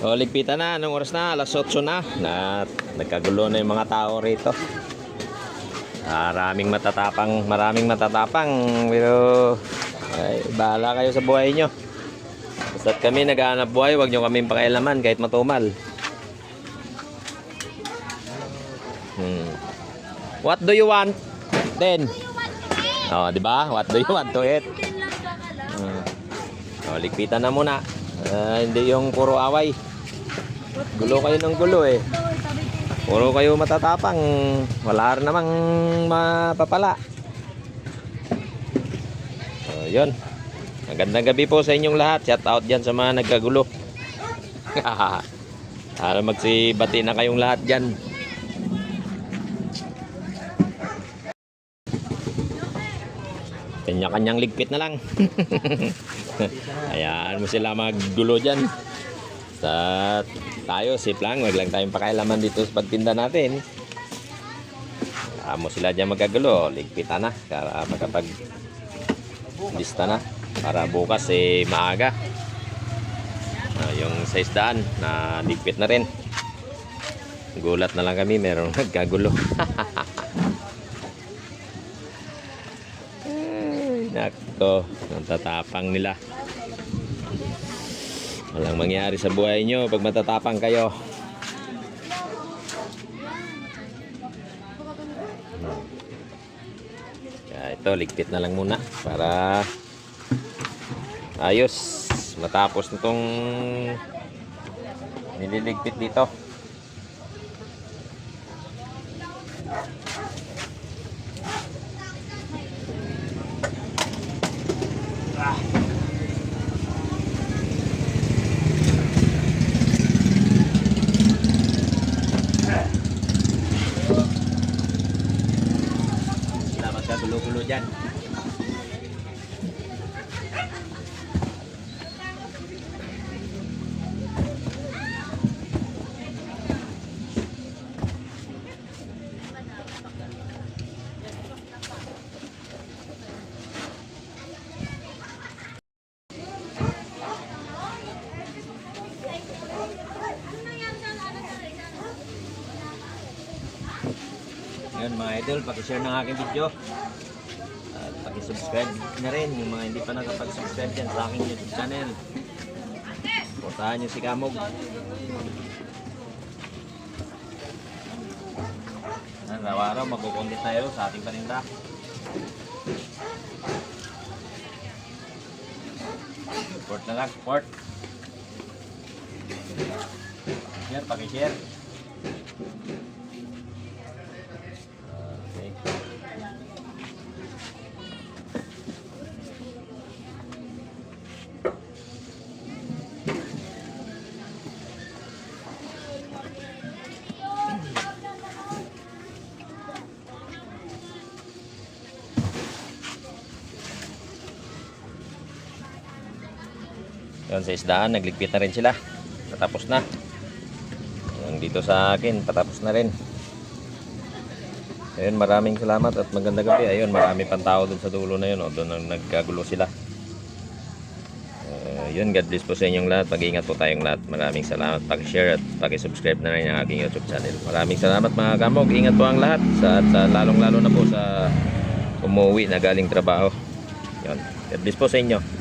O, ligpitan na. Anong oras na? Alas 8 na. Na nagkagulo na yung mga tao rito. Maraming matatapang, maraming matatapang. Pero, ay, bahala kayo sa buhay nyo. Basta't kami naghahanap buhay, huwag nyo kaming pakialaman kahit matumal. Hmm. What do you want? Then, oh, di ba? What do you want to eat? Hmm. Oh, ligpitan na muna. Ah, hindi yung puro away. Gulo kayo ng gulo eh. Puro kayo matatapang. Wala rin namang mapapala. So, yun. Magandang gabi po sa inyong lahat. Shout out dyan sa mga nagkagulo. Para magsibati na kayong lahat dyan. Kanya-kanyang ligpit na lang. Hayaan mo sila maggulo dyan. Sa tayo, safe lang. Huwag lang tayong pakailaman dito sa pagtinda natin. Hayaan mo sila dyan magagulo. Ligpitan na. Para makapag lista na. Para bukas eh maaga. Ah, yung sa isdaan na ligpit na rin. Gulat na lang kami. Merong nagkagulo. Nako, ang tatapang nila. Walang mangyari sa buhay nyo pag matatapang kayo. Kaya ito, ligpit na lang muna para ayos matapos nitong nililigpit dito. Salamat ka, gulo-gulo dyan. Ngayon mga idol, pakishare ng aking video. At pakisubscribe na rin yung mga hindi pa nakapag-subscribe dyan sa aking YouTube channel. Puntahan nyo si Kamog. Araw-araw magkukuntit tayo sa ating paninda. Support na lang, support. Share, pakishare. Yun sa isdaan, nagligpit na rin sila. Natapos na. Yung dito sa akin, patapos na rin. Ayun, maraming salamat at magandang gabi. Ayun, marami pang tao dun sa dulo na yun. O, doon ang nagkagulo sila. Uh, yun, God bless po sa inyong lahat. Mag-iingat po tayong lahat. Maraming salamat. Pag-share at pag-subscribe na rin ang aking YouTube channel. Maraming salamat mga kamog. Ingat po ang lahat. Sa, sa lalong-lalo na po sa umuwi na galing trabaho. Yun. God bless po sa inyo.